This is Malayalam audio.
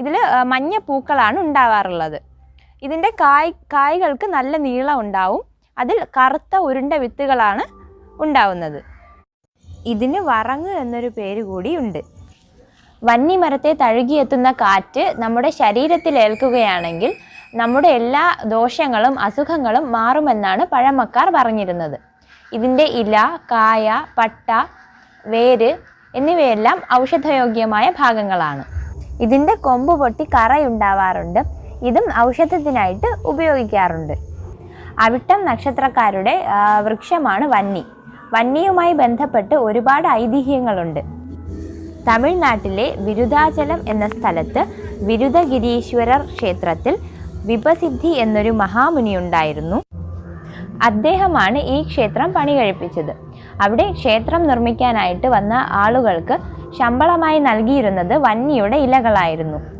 ഇതിൽ മഞ്ഞ പൂക്കളാണ് ഉണ്ടാവാറുള്ളത്. ഇതിന്റെ കായ് കായ്കൾക്ക് നല്ല നീളം ഉണ്ടാവും. അതിൽ കറുത്ത ഉരുണ്ട വിത്തുകളാണ് ഉണ്ടാവുന്നത്. ഇതിന് വറങ്ങ് എന്നൊരു പേര് കൂടിയുണ്ട് വന്നിമരത്തെ തഴുകിയെത്തുന്ന കാറ്റ് നമ്മുടെ ശരീരത്തിൽ ഏൽക്കുകയാണെങ്കിൽ നമ്മുടെ എല്ലാ ദോഷങ്ങളും അസുഖങ്ങളും മാറുമെന്നാണ് പഴമക്കാർ പറഞ്ഞിരുന്നത്. ഇതിന്റെ ഇല കായ പട്ട വേര് എന്നിവയെല്ലാം ഔഷധയോഗ്യമായ ഭാഗങ്ങളാണ്. ഇതിന്റെ കൊമ്പ് പൊട്ടി കറയുണ്ടാവാറുണ്ട്. ഇതും ഔഷധത്തിനായിട്ട് ഉപയോഗിക്കാറുണ്ട്. അവിട്ടം നക്ഷത്രക്കാരുടെ വൃക്ഷമാണ് വന്നി. വന്നിയുമായി ബന്ധപ്പെട്ട് ഒരുപാട് ഐതിഹ്യങ്ങളുണ്ട്. തമിഴ്നാട്ടിലെ വിരുദാചലം എന്ന സ്ഥലത്ത് വിരുദഗിരീശ്വരർ ക്ഷേത്രത്തിൽ വിപസിദ്ധി എന്നൊരു മഹാമുനി ഉണ്ടായിരുന്നു. അദ്ദേഹമാണ് ഈ ക്ഷേത്രം പണി കഴിപ്പിച്ചത് അവിടെ ക്ഷേത്രം നിർമ്മിക്കാനായിട്ട് വന്ന ആളുകൾക്ക് ശമ്പളമായി നൽകിയിരുന്നത് വന്നിയുടെ ഇലകളായിരുന്നു.